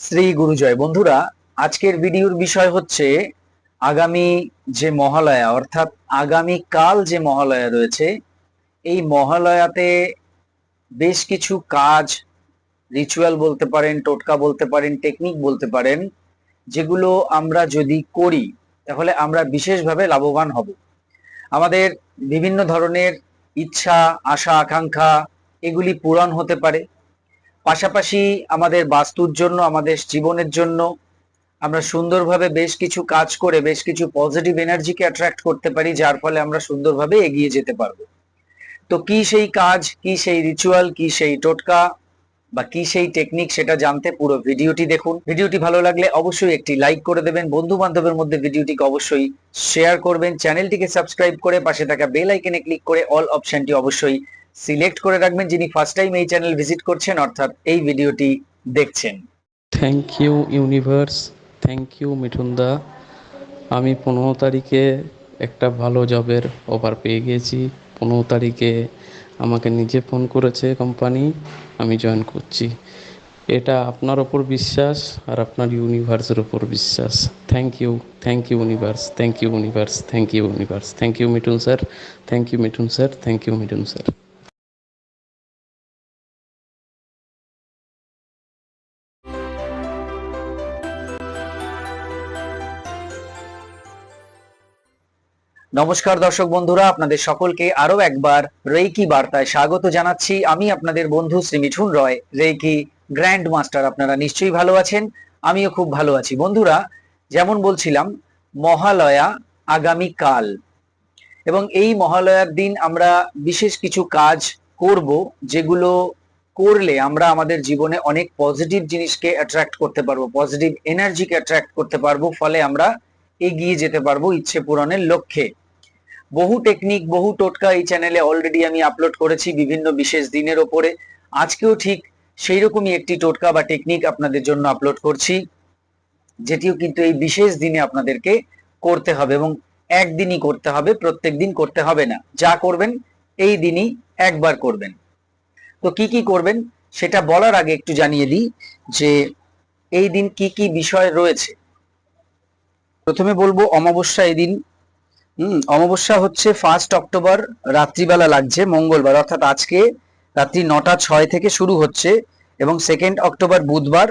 শ্রী গুরুজয়। বন্ধুরা, আজকের ভিডিওর বিষয় হচ্ছে আগামী যে মহালয়া, অর্থাৎ আগামী কাল যে মহালয়া রয়েছে, এই মহালয়াতে বেশ কিছু কাজ রিচুয়াল বলতে পারেন, টোটকা বলতে পারেন টেকনিক বলতে পারেন, যেগুলো আমরা যদি করি, তাহলে আমরা বিশেষভাবে লাভবান হব। আমাদের বিভিন্ন ধরনের ইচ্ছা, আশা, আকাঙ্ক্ষা, এগুলি পূরণ হতে পারে। পাশাপাশি আমাদের বাস্তুর জন্য, আমাদের জীবনের জন্য আমরা সুন্দরভাবে বেশ কিছু কাজ করে, বেশ কিছু পজিটিভ এনার্জিকে অ্যাট্রাক্ট করতে পারি, যার ফলে আমরা সুন্দরভাবে এগিয়ে যেতে পারব। তো কি সেই কাজ, কি সেই রিচুয়াল কি সেই টোটকা বা কি সেই টেকনিক সেটা জানতে পুরো ভিডিওটি দেখুন। ভিডিওটি ভালো লাগলে অবশ্যই একটি লাইক করে দেবেন। বন্ধু বান্ধবের মধ্যে ভিডিওটিকে অবশ্যই শেয়ার করবেন। চ্যানেলটিকে সাবস্ক্রাইব করে পাশে থাকা বেল আইকনে ক্লিক করে অল অপশনটি অবশ্যই সিলেক্ট করে রাখবেন যিনি ফার্স্ট টাইম এই চ্যানেল ভিজিট করছেন, অর্থাৎ এই ভিডিওটি দেখছেন। Thank you universe thank you মিঠুনদা। আমি পনেরো তারিখে একটা ভালো জবের অফার পেয়ে গিয়েছি পনেরো তারিখে আমাকে নিজে ফোন করেছে কোম্পানি আমি জয়েন করছি। এটা আপনার ওপর বিশ্বাস আর আপনার ইউনিভার্সের ওপর বিশ্বাস। Thank you thank you universe thank you universe thank you universe thank you Mithun sir thank you Mithun sir thank you Mithun sir নমস্কার দর্শক বন্ধুরা, আপনাদের সকলকে আরও একবার রেইকি বার্তায় স্বাগত জানাচ্ছি। আমি আপনাদের বন্ধু Shri Mithun Roy, reiki grand master আপনারা নিশ্চয়ই ভালো আছেন, আমিও খুব ভালো আছি। বন্ধুরা, যেমন বলছিলাম, মহালয়া আগামী কাল এবং এই মহালয়ার দিন আমরা বিশেষ কিছু কাজ করব, যেগুলো করলে আমরা আমাদের জীবনে অনেক পজিটিভ জিনিসকে অ্যাট্রাক্ট করতে পারব, পজিটিভ এনার্জিকে অ্যাট্রাক্ট করতে পারব, ফলে আমরা এগিয়ে যেতে পারব ইচ্ছে পূরণের লক্ষ্যে। বহু টেকনিক বহু টোটকা এই চ্যানেলে অলরেডি আমি আপলোড করেছি বিভিন্ন বিশেষ দিনের ওপরে। আজকেও ঠিক সেই রকমই একটি টোটকা বা টেকনিক আপনাদের জন্য আপলোড করছি, যেটিও কিন্তু এই বিশেষ দিনে আপনাদেরকে করতে হবে এবং একদিনই করতে হবে, প্রত্যেক দিন করতে হবে না। যা করবেন, এই দিনই একবার করবেন। তো কি কি করবেন, সেটা বলার আগে একটু জানিয়ে দিই যে এই দিন কি কি বিষয় রয়েছে। প্রথমে বলব, অমাবস্যা এই দিন হুম, অমাবস্যা হচ্ছে ফার্স্ট অক্টোবর, রাত্রিবেলা লাগছে, মঙ্গলবার, অর্থাৎ আজকে রাত্রি নটা ছয় থেকে শুরু হচ্ছে এবং সেকেন্ড অক্টোবর বুধবার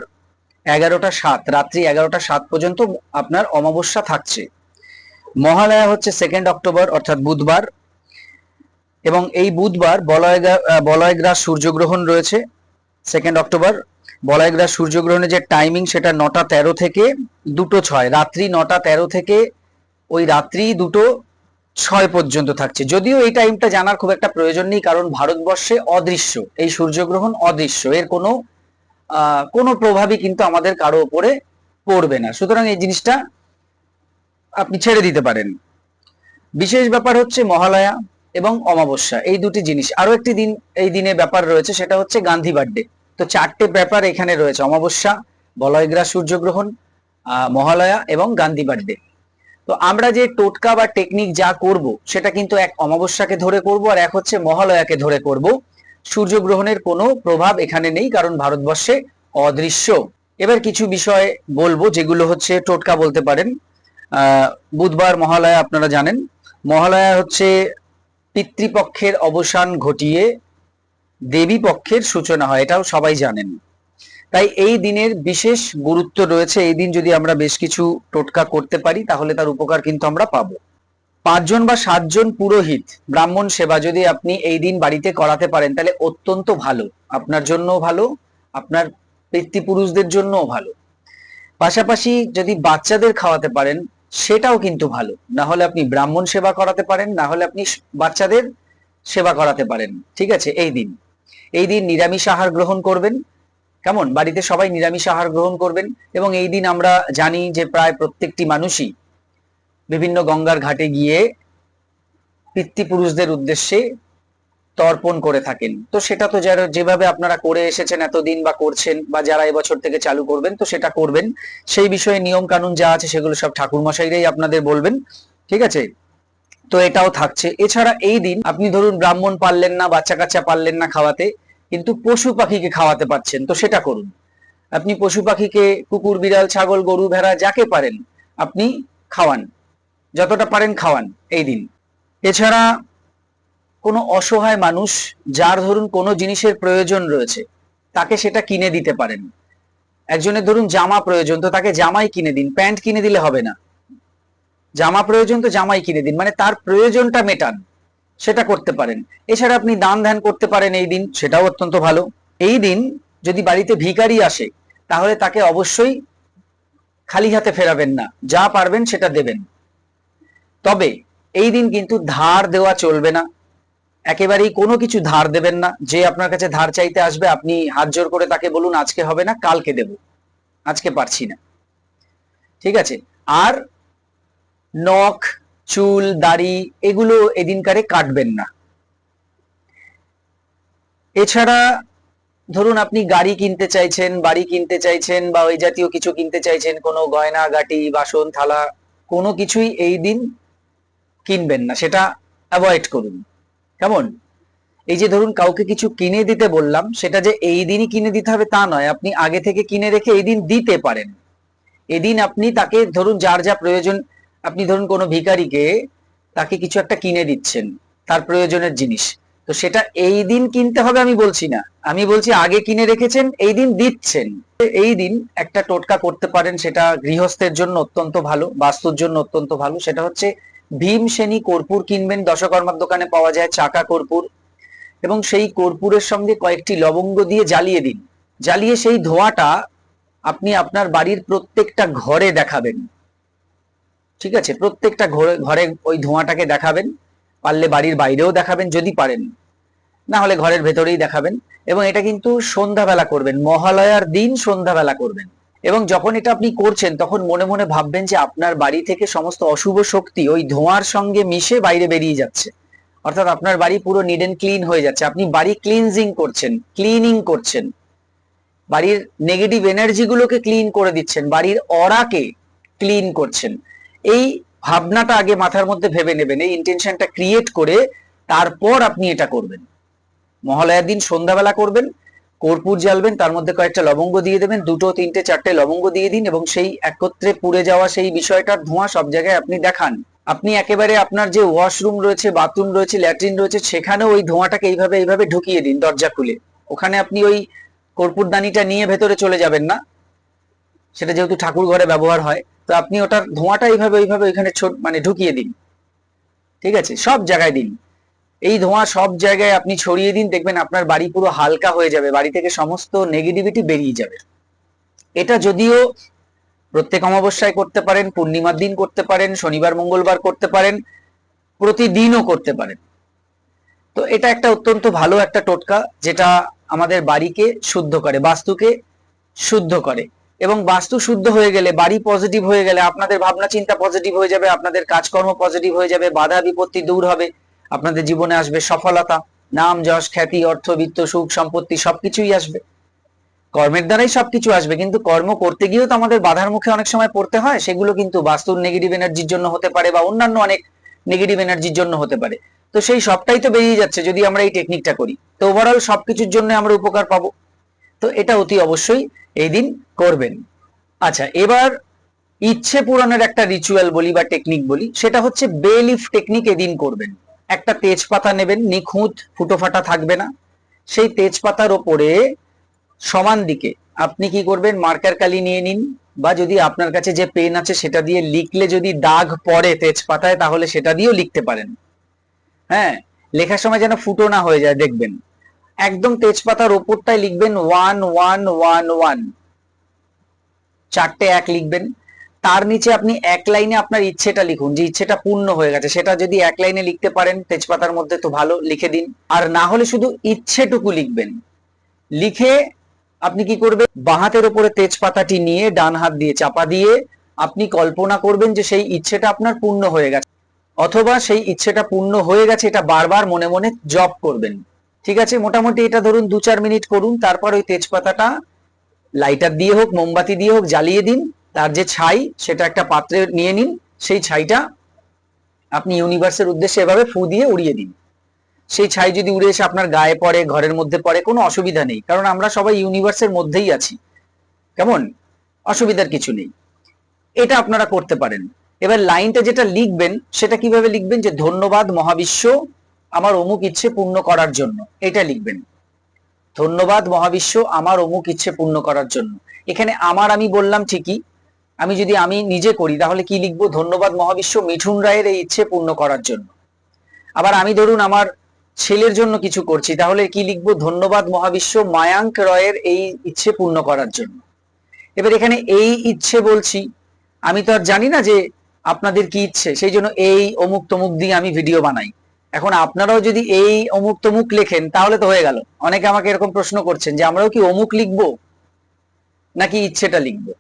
এগারোটা সাত, রাত্রি এগারোটা সাত পর্যন্ত আপনার অমাবস্যা থাকছে। মহালয়া হচ্ছে সেকেন্ড অক্টোবর, অর্থাৎ বুধবার এবং এই বুধবার বলয়গ্রা সূর্যগ্রহণ রয়েছে সেকেন্ড অক্টোবর। বলয়গ্রাস সূর্যগ্রহণের যে টাইমিং সেটা নটা তেরো থেকে দুটো ছয়, রাত্রি নটা তেরো থেকে ওই রাত্রি দুটো ছয় পর্যন্ত থাকছে। যদিও এই টাইমটা জানার খুব একটা প্রয়োজন নেই, কারণ ভারতবর্ষে অদৃশ্য, এই সূর্যগ্রহণ অদৃশ্য। এর কোনো কোনো প্রভাবই কিন্তু আমাদের কারও ওপরে পড়বে না। সুতরাং এই জিনিসটা আপনি ছেড়ে দিতে পারেন। বিশেষ ব্যাপার হচ্ছে মহালয়া এবং অমাবস্যা, এই দুটি জিনিস। আরও একটি দিন, এই দিনে ব্যাপার রয়েছে, সেটা হচ্ছে গান্ধী বার্থডে তো চারটে ব্যাপার এখানে রয়েছে, অমাবস্যা, বলয়গ্রাস সূর্যগ্রহণ মহালয়া এবং গান্ধী বার্থডে তো আমরা যে টোটকা বা টেকনিক যা করব, সেটা কিন্তু এক অমাবস্যাকে ধরে করব আর এক হচ্ছে মহালয়াকে ধরে করব। সূর্যগ্রহণের কোনো প্রভাব এখানে নেই কারণ ভারতবর্ষে অদৃশ্য। এবার কিছু বিষয় বলব যেগুলো হচ্ছে টোটকা বলতে পারেন। বুধবার মহালয়া আপনারা জানেন। মহালয়া হচ্ছে পিতৃপক্ষের অবসান ঘটিয়ে দেবী পক্ষের সূচনা হয়, এটাও সবাই জানেন। তাই এই দিনের বিশেষ গুরুত্ব রয়েছে। এই দিন যদি আমরা বেশ কিছু টোটকা করতে পারি, তাহলে তার উপকার কিন্তু আমরা পাবো। পাঁচজন বা সাতজন পুরোহিত, ব্রাহ্মণ সেবা যদি আপনি এই দিন বাড়িতে করাতে পারেন, তাহলে অত্যন্ত ভালো। আপনার জন্যও ভালো, আপনার পিতৃপুরুষদের জন্যও ভালো। পাশাপাশি যদি বাচ্চাদের খাওয়াতে পারেন, সেটাও কিন্তু ভালো। না হলে আপনি ব্রাহ্মণ সেবা করাতে পারেন, না হলে আপনি বাচ্চাদের সেবা করাতে পারেন। ঠিক আছে, এই দিন। এই দিন নিরামিষ আহার গ্রহণ করবেন। কেমন? বাড়িতে সবাই নিরামিষ আহার গ্রহণ করবেন এবং এই দিন আমরা জানি যে প্রায় প্রত্যেকটি মানুষই বিভিন্ন গঙ্গার ঘাটে গিয়ে পিতৃপুরুষদের উদ্দেশ্যে তর্পণ করে থাকেন। তো সেটা তো যারা যেভাবে আপনারা করে এসেছেন এতদিন বা করছেন বা যারা এবছর থেকে চালু করবেন, তো সেটা করবেন। সেই বিষয়ে নিয়ম কানুন যা আছে সেগুলো সব ঠাকুর মশাইরাই আপনাদের বলবেন। ঠিক আছে? তো এটাও থাকছে। এছাড়া এই দিন আপনি ধরুন ব্রাহ্মণ পারলেন না বাচ্চা কাচ্চা পারলেন না খাওয়াতে কিন্তু পশু পাখিকে খাওয়াতে পারছেন, তো সেটা করুন। আপনি পশু পাখিকে, কুকুর, বিড়াল, ছাগল, গরু, ভেড়া, যাকে পারেন, আপনি খাওয়ান। যতটা পারেন খাওয়ান এই দিন। এছাড়া কোনো অসহায় মানুষ, যার ধরুন কোনো জিনিসের প্রয়োজন রয়েছে, তাকে সেটা কিনে দিতে পারেন। একজনের ধরুন জামা প্রয়োজন, তো তাকে জামাই কিনে দিন, প্যান্ট কিনে দিলে হবে না। জামা প্রয়োজন তো জামাই কিনে দিন মানে তার প্রয়োজনটা মেটান। সেটা করতে পারেন। এছাড়া আপনি দান ধ্যান করতে পারেন এই দিন, সেটাও অত্যন্ত ভালো। এই দিন যদি বাড়িতে ভিখারি আসে, তাহলে তাকে অবশ্যই খালি হাতে ফেরাবেন না। যা পারবেন সেটা দেবেন। তবে এই দিন কিন্তু ধার দেওয়া চলবে না। একেবারেই কোনো কিছু ধার দেবেন না। যে আপনার কাছে ধার চাইতে আসবে, আপনি হাত জোর করে তাকে বলুন, আজকে হবে না, কালকে দেব। আজকে পারছি না। ঠিক আছে? আর নখ চুল, দাড়ি এগুলো এদিনকারে কাটবেন না। এছাড়া ধরুন আপনি গাড়ি কিনতে চাইছেন, বাড়ি কিনতে চাইছেন বা ওই জাতীয় কিছু কিনতে চাইছেন, কোনো গয়না, গাটি, বাসন, থালা, কোনো কিছুই এই দিন কিনবেন না, সেটা অ্যাভয়েড করুন। কেমন? এই যে ধরুন কাউকে কিছু কিনে দিতে বললাম, সেটা যে এই দিনই কিনে দিতে হবে তা নয়, আপনি আগে থেকে কিনে রেখে এই দিন দিতে পারেন। এদিন আপনি তাকে ধরুন যার যা প্রয়োজন আপনি ধরুন কোনো ভিখারিকে তাকে কিছু একটা কিনে দিচ্ছেন, তার প্রয়োজনের জিনিস। তো সেটা এই দিন কিনতে হবে আমি বলছি না। আমি বলছি আগে কিনে রেখেছেন, এই দিন দিচ্ছেন। এই দিন একটা টোটকা করতে পারেন, সেটা গৃহস্থের জন্য অত্যন্ত ভালো, বাস্তুর জন্য অত্যন্ত ভালো। সেটা হচ্ছে ভীম শ্রেণি কর্পূর কিনবেন, দশকর্মার দোকানে পাওয়া যায় চাকা কর্পূর। এবং সেই কর্পূরের সঙ্গে কয়েকটি লবঙ্গ দিয়ে জ্বালিয়ে দিন। জ্বালিয়ে সেই ধোঁয়াটা আপনি আপনার বাড়ির প্রত্যেকটা ঘরে দেখাবেন। ঠিক আছে? প্রত্যেকটা ঘরে ঘরে ওই ধোঁয়াটাকে দেখাবেন, পারলে বাড়ির বাইরেও দেখাবেন যদি পারেন। না হলে ঘরের ভেতরেই দেখাবেন। এবং এটা কিন্তু সন্ধ্যাবেলা করবেন, মহালয়ার দিন সন্ধ্যাবেলা করবেন। এবং যখন এটা আপনি করছেন, তখন মনে মনে ভাববেন যে আপনার বাড়ি থেকে সমস্ত অশুভ শক্তি ওই ধোঁয়ার সঙ্গে মিশে বাইরে বেরিয়ে যাচ্ছে। অর্থাৎ আপনার বাড়ি পুরো নিড এন্ড ক্লিন হয়ে যাচ্ছে। আপনি বাড়ি ক্লিনজিং করছেন ক্লিনিং করছেন। বাড়ির নেগেটিভ এনার্জি গুলোকে ক্লিন করে দিচ্ছেন। বাড়ির অরাকে ক্লিন করছেন। এই ভাবনাটা আগে মাথার মধ্যে ভেবে নেবেন, এই ইন্টেনশনটা ক্রিয়েট করে তারপর আপনি এটা করবেন। মহালয়ার দিন সন্ধ্যাবেলা করবেন, কর্পূর জ্বালবেন, তার মধ্যে কয়েকটা লবঙ্গ দিয়ে দেবেন, দুটো, তিনটে, চারটে লবঙ্গ দিয়ে দিন এবং সেই একত্রে পুড়ে যাওয়া সেই বিষয়টার ধোঁয়া সব জায়গায় আপনি দেখান। আপনি একেবারে আপনার যে ওয়াশরুম রয়েছে বাথরুম রয়েছে ল্যাট্রিন রয়েছে সেখানে ওই ধোঁয়াটাকে এইভাবে এইভাবে ঢুকিয়ে দিন দরজা খুলে। ওখানে আপনি ওই কর্পূরদানিটা নিয়ে ভেতরে চলে যাবেন না। সেটা যেহেতু ঠাকুর ঘরে ব্যবহার হয়। তো আপনি ওটার ধোঁয়াটা এইভাবে এইভাবে ওইখানে ছোট মানে ঢুকিয়ে দিন। ঠিক আছে? সব জায়গায় দিন। এই ধোঁয়া সব জায়গায় আপনি ছড়িয়ে দিন, দেখবেন আপনার বাড়ি পুরো হালকা হয়ে যাবে, বাড়ি থেকে সমস্ত নেগেটিভিটি বেরিয়ে যাবে। এটা যদিও প্রত্যেক অমাবস্যায় করতে পারেন, পূর্ণিমার দিন করতে পারেন, শনিবার, মঙ্গলবার করতে পারেন, প্রতিদিনও করতে পারেন। তো এটা একটা অত্যন্ত ভালো একটা টোটকা, যেটা আমাদের বাড়িকে শুদ্ধ করে, বাস্তুকে শুদ্ধ করে। এবং বাস্তু শুদ্ধ হয়ে গেলে, বাড়ি পজিটিভ হয়ে গেলে, আপনাদের ভাবনা চিন্তা পজিটিভ হয়ে যাবে, আপনাদের কাজকর্ম পজিটিভ হয়ে যাবে, বাধা বিপত্তি দূর হবে, আপনাদের জীবনে আসবে সফলতা, নাম, যশ, খ্যাতি, অর্থ, বিত্ত, সুখ, সম্পত্তি সবকিছুই আসবে। কর্মের দ্বারাই সবকিছু আসবে, কিন্তু কর্ম করতে গিয়েও তো আমাদের বাধার মুখে অনেক সময় পড়তে হয়, সেগুলো কিন্তু বাস্তুর নেগেটিভ এনার্জির জন্য হতে পারে বা অন্যান্য অনেক নেগেটিভ এনার্জির জন্য হতে পারে। তো সেই সবটাই তো বেরিয়ে যাচ্ছে, যদি আমরা এই টেকনিকটা করি। তো ওভারঅল সবকিছুর জন্য আমরা উপকার পাবো। তো এটা অতি অবশ্যই এই দিন করবেন। আচ্ছা এবার ইচ্ছে পূরণের একটা রিচুয়াল বলি বা টেকনিক বলি, সেটা হচ্ছে বেলিফ টেকনিক এদিন করবেন। একটা তেজপাতা নেবেন, নিখুঁত ফুটো ফাটা থাকবে না। সেই তেজপাতার ওপরে সমান দিকে আপনি কি করবেন মার্কার কালি নিয়ে নিন বা যদি আপনার কাছে যে পেন আছে সেটা দিয়ে লিখলে যদি দাগ পড়ে তেজপাতায়, তাহলে সেটা দিয়েও লিখতে পারেন। হ্যাঁ লেখার সময় যেন ফুটো না হয়ে যায়, দেখবেন। একদম তেজপাতার ওপরটায় লিখবেন ওয়ান ওয়ান ওয়ান ওয়ান চারটে এক লিখবেন। তার নিচে আপনি এক লাইনে আপনার ইচ্ছেটা লিখুন, যে ইচ্ছেটা পূর্ণ হয়ে গেছে। সেটা যদি এক লাইনে লিখতে পারেন, তেজপাতার মধ্যে তো ভালো, লিখে দিন। আর না হলে শুধু ইচ্ছেটুকু লিখবেন। লিখে আপনি কি করবেন? বাঁ হাতের উপরে তেজপাতাটি নিয়ে ডান হাত দিয়ে চাপা দিয়ে আপনি কল্পনা করবেন যে সেই ইচ্ছেটা আপনার পূর্ণ হয়ে গেছে। অথবা সেই ইচ্ছেটা পূর্ণ হয়ে গেছে, এটা বারবার মনে মনে জপ করবেন। ঠিক আছে, মোটামুটি এটা ধরুন দু চার মিনিট করুন, তারপর ওই তেজপাতাটা লাইটার দিয়ে হোক, মোমবাতি দিয়ে হোক, জ্বালিয়ে দিন, তার যে ছাই, সেটা একটা পাত্রে নিয়ে নিন, সেই ছাইটা আপনি ইউনিভার্সের উদ্দেশ্যে এভাবে ফু দিয়ে উড়িয়ে দিন। সেই ছাই যদি উড়ে এসে আপনার গায়ে পড়ে, ঘরের মধ্যে পড়ে, কোনো অসুবিধা নেই, কারণ আমরা সবাই ইউনিভার্সের মধ্যেই আছি। কেমন? অসুবিধার কিছু নেই। এটা আপনারা করতে পারেন। এবার লাইনটা যেটা লিখবেন, সেটা কীভাবে লিখবেন? যে ধন্যবাদ মহাবিশ্ব আমার অমুক ইচ্ছে পূর্ণ করার জন্য। এটা লিখবেন। ধন্যবাদ মহাবিশ্ব, আমার অমুক ইচ্ছে পূর্ণ করার জন্য। এখানে আমার আমি বললাম ঠিকই। আমি যদি আমি নিজে করি, তাহলে কি লিখব? ধন্যবাদ মহাবিশ্ব, মিঠুন রায়ের এই ইচ্ছে পূর্ণ করার জন্য। আবার আমি ধরুন আমার ছেলের জন্য কিছু করছি, তাহলে কি লিখব? ধন্যবাদ মহাবিশ্ব, মায়াঙ্ক রয়ের এই ইচ্ছে পূর্ণ করার জন্য। এবার এখানে এই ইচ্ছে বলছি। আমি তো আর জানি না যে আপনাদের কি ইচ্ছে, সেই জন্য এই অমুক তমুক দিয়ে আমি ভিডিও বানাই। এখন আপনারাও যদি এই অমুক তমুক লেখেন, তাহলে তো হয়ে গেল। অনেকে আমাকে এরকম প্রশ্ন করছেন যে, আমরাও কি অমুক লিখব? নাকি ইচ্ছেটা লিখব?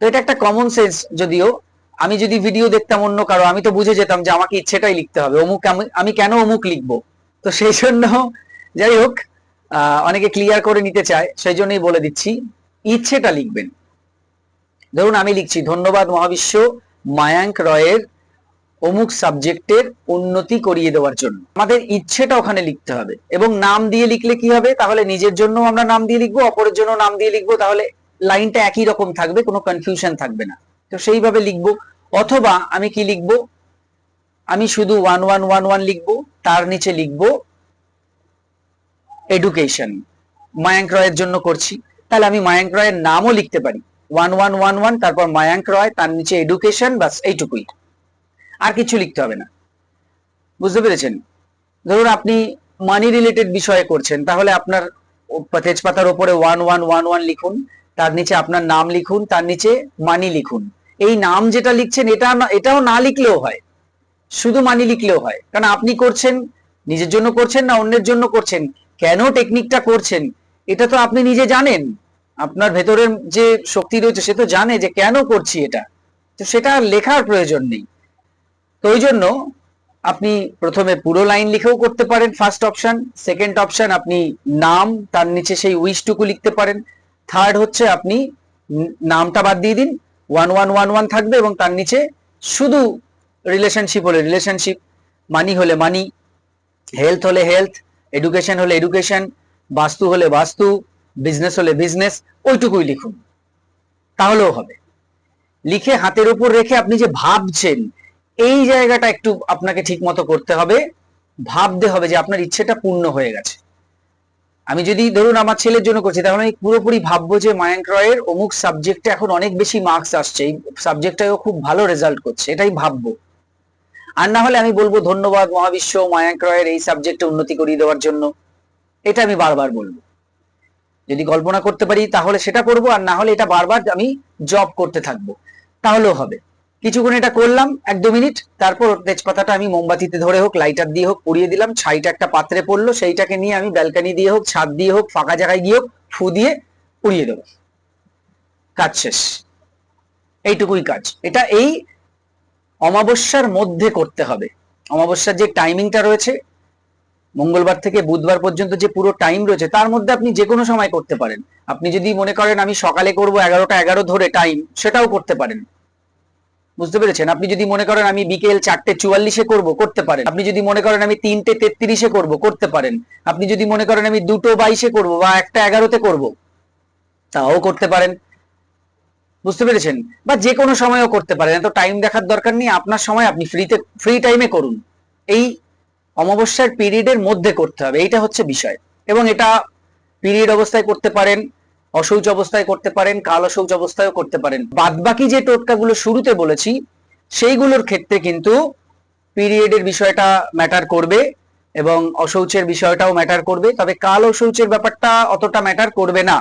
তো এটা একটা কমন সেন্স যদিও। আমি যদি ভিডিও দেখতাম অন্য কারও, আমি তো বুঝে যেতাম যে, আমাকে ইচ্ছেটাই লিখতে হবে। অমুক, আমি- কেন অমুক লিখব? তো সেই জন্য, যাই হোক অনেকে ক্লিয়ার করে নিতে চায়, সেই জন্যই বলে দিচ্ছি, ইচ্ছেটা লিখবেন। ধরুন আমি লিখছি, ধন্যবাদ মহাবিশ্ব, মায়াঙ্ক রয়ের অমুক সাবজেক্টের উন্নতি করিয়ে দেওয়ার জন্য। আমাদের ইচ্ছেটা ওখানে লিখতে হবে এবং নাম দিয়ে লিখলে কি হবে? তাহলে নিজের জন্য আমরা নাম দিয়ে লিখব, অপরের জন্য নাম দিয়ে লিখব, তাহলে লাইনটা একই রকম থাকবে, কোনো কনফিউশন থাকবে না। তো সেইভাবে লিখব। অথবা আমি কি লিখব? আমি শুধু ওয়ান ওয়ান ওয়ান ওয়ান লিখব, তার নিচে লিখব এডুকেশন মায়াঙ্ক রয়ের জন্য করছি। তাহলে আমি মায়াঙ্ক রয়ের নামও লিখতে পারি। ওয়ান ওয়ান ওয়ান ওয়ান তারপর মায়াঙ্ক রয়, তার নিচে এডুকেশন বাস এইটুকুই। আর কিছু লিখতে হবে না। বুঝতে পেরেছেন? ধরুন আপনি মানি রিলেটেড বিষয়ে করছেন, তাহলে আপনার তেজপাতার উপরে ওয়ান ওয়ান ওয়ান ওয়ান লিখুন, তার নিচে আপনার নাম লিখুন, তার নিচে মানি লিখুন। এই নাম যেটা লিখছেন, এটা এটাও না লিখলেও হয়। শুধু মানি লিখলেও হয়। কারণ আপনি করছেন, নিজের জন্য করছেন না অন্যের জন্য করছেন? কেন টেকনিকটা করছেন? এটা তো আপনি নিজে জানেন। আপনার ভেতরের যে শক্তি রয়েছে, সে তো জানে যে কেন করছি এটা। তো সেটা লেখার প্রয়োজন নেই। তো ওই জন্য আপনি প্রথমে পুরো লাইন লিখেও করতে পারেন ফার্স্ট অপশন সেকেন্ড অপশন আপনি নাম, তার নিচে সেই উইশটুকু লিখতে পারেন। থার্ড হচ্ছে আপনি নামটা বাদ দিয়ে দিন ওয়ান ওয়ান ওয়ান ওয়ান থাকবে এবং তার নিচে শুধু রিলেশনশিপ হলে রিলেশনশিপ মানি হলে মানি হেলথ হলে হেলথ এডুকেশন হলে এডুকেশন বাস্তু হলে বাস্তু বিজনেস হলে বিজনেস ওইটুকুই লিখুন। তাহলেও হবে। লিখে হাতের উপর রেখে আপনি যে ভাবছেন এই জায়গাটা একটু আপনাকে ঠিক মতো করতে হবে। ভাবতে হবে যে আপনার ইচ্ছেটা পূর্ণ হয়ে গেছে। আমি যদি ধরুন আমার ছেলের জন্য করছি, তাহলে আমি পুরোপুরি ভাববো যে মায়াঙ্ক রয়ের অমুক সাবজেক্টে এখন অনেক বেশি মার্কস আসছে। এই সাবজেক্টটাও খুব ভালো রেজাল্ট করছে, এটাই ভাববো। আর না হলে আমি বলব, ধন্যবাদ মহাবিশ্ব মায়াঙ্ক রয়ের এই সাবজেক্টে উন্নতি করিয়ে দেওয়ার জন্য। এটা আমি বারবার বলব। যদি কল্পনা করতে পারি, তাহলে সেটা করব, আর না হলে এটা বারবার আমি জব করতে থাকব। তাহলেও হবে। কিছুক্ষণ এটা করলাম, এক দু মিনিট, তারপর তেজপাতাটা আমি মোমবাতিতে ধরে হোক লাইটার দিয়ে হোক, পুড়িয়ে দিলাম, ছাইটা একটা পাত্রে পড়ল, সেইটাকে নিয়ে আমি ব্যালকানি দিয়ে হোক, ছাদ দিয়ে হোক, ফাঁকা জায়গায় গিয়ে হোক, ফু দিয়ে উড়িয়ে দেবো। কাজ শেষ। এইটুকুই কাজ। এটা এই অমাবস্যার মধ্যে করতে হবে। অমাবস্যার যে টাইমিংটা রয়েছে, মঙ্গলবার থেকে বুধবার পর্যন্ত যে পুরো টাইম রয়েছে, তার মধ্যে আপনি যে কোনো সময় করতে পারেন। আপনি যদি মনে করেন আমি সকালে করব, এগারোটা এগারো ধরে টাইম সেটাও করতে পারেন। বুঝতে পেরেছেন? আপনি যদি মনে করেন আমি বিকেল চারটে চুয়াল্লিশে করব, করতে পারেন। আপনি যদি মনে করেন আমি তিনটে তেত্রিশে করব, করতে পারেন। আপনি যদি মনে করেন আমি দুটো বাইশে করব বা একটা এগারোতে করব, তাও করতে পারেন। বুঝতে পেরেছেন? বা যে কোনো সময়ও করতে পারেন। এত টাইম দেখার দরকার নেই। আপনার সময় আপনি ফ্রিতে ফ্রি টাইমে করুন। এই অমাবস্যার পিরিয়ডের মধ্যে করতে হবে। এইটা হচ্ছে বিষয়। এবং এটা পিরিয়ড অবস্থায় করতে পারেন। অশৌচ অবস্থায় করতে পারেন, কাল অশৌচ অবস্থায়ও করতে পারেন। বাদবাকি যে টোটকাগুলো শুরুতে বলেছি, সেইগুলোর ক্ষেত্রে কিন্তু পিরিয়ডের বিষয়টা ম্যাটার করবে এবং অশৌচের বিষয়টাও ম্যাটার করবে। তবে কাল অশৌচের ব্যাপারটা অতটা ম্যাটার করবে না।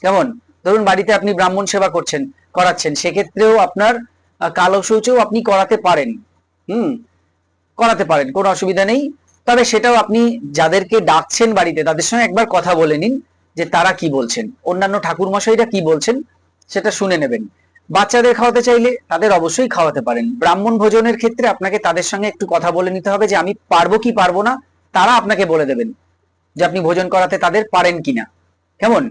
কেমন? ধরুন বাড়িতে আপনি ব্রাহ্মণ সেবা করছেন, করাচ্ছেন, সেক্ষেত্রেও আপনার কালো শৌচও আপনি করাতে পারেন। হুম, করাতে পারেন, কোনো অসুবিধা নেই। তবে সেটাও আপনি যাদেরকে ডাকছেন বাড়িতে, তাদের সঙ্গে একবার কথা বলে নিন। যে তারা কি বলছেন? অন্যান্য ঠাকুর মশাইরা কি বলছেন? সেটা শুনে নেবেন। বাচ্চাদের খাওয়াতে চাইলে তাদের অবশ্যই খাওয়াতে পারেন। ব্রাহ্মণ ভোজনের ক্ষেত্রে আপনাকে তাদের সঙ্গে একটু কথা বলে নিতে হবে যে, আমি পারব কি পারব না? তারা আপনাকে বলে দেবেন যে, আপনি ভোজন করাতে তাদের পারেন কিনা কেমন?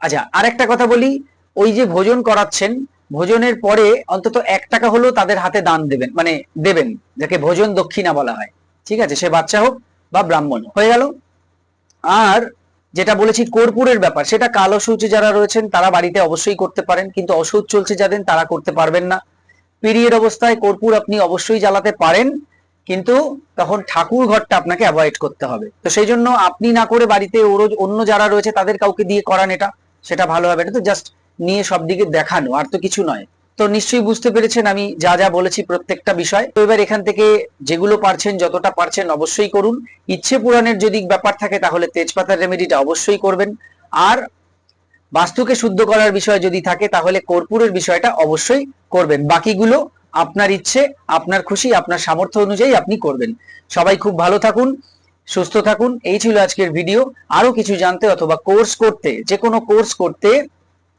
আচ্ছা আর একটা কথা বলি। ওই যে ভোজন করাচ্ছেন, ভোজনের পরে অন্তত এক টাকা হলেও তাদের হাতে দান দেবেন মানে দেবেন, যাকে ভোজন দক্ষিণা বলা হয়। ঠিক আছে, সে বাচ্চা হোক বা ব্রাহ্মণ হয়ে গেল। আর যেটা বলেছি কর্পূরের ব্যাপার, সেটা কালো সূচে যারা রয়েছেন তারা বাড়িতে অবশ্যই করতে পারেন, কিন্তু অসৌচ চলছে যাদের তারা করতে পারবেন না। পিরিয়ড অবস্থায় কর্পূর আপনি অবশ্যই জ্বালাতে পারেন, কিন্তু তখন ঠাকুর ঘরটা আপনাকে অ্যাভয়েড করতে হবে। তো সেই জন্য আপনি না করে বাড়িতে ওরো অন্য যারা রয়েছে তাদের কাউকে দিয়ে করান এটা, সেটা ভালো হবে এটা তো জাস্ট নিয়ে সব দিকে দেখানো, আর তো কিছু নয়। তো নিশ্চয়ই বুঝতে পেরেছেন আমি যা যা বলেছি প্রত্যেকটা বিষয়। তো এবার এখান থেকে যেগুলো পারছেন, যতটা পারছেন অবশ্যই করুন। ইচ্ছে পূরণের যদি ব্যাপার থাকে তাহলে তেজপাতার রেমেডিটা অবশ্যই করবেন। আর বাস্তুকে শুদ্ধ করার বিষয় যদি থাকে তাহলে কর্পূরের বিষয়টা অবশ্যই করবেন। বাকিগুলো আপনার ইচ্ছে, আপনার খুশি, আপনার সামর্থ্য অনুযায়ী আপনি করবেন। সবাই খুব ভালো থাকুন, সুস্থ থাকুন। এই ছিল আজকের ভিডিও আরও কিছু জানতে অথবা কোর্স করতে যে কোনো কোর্স করতে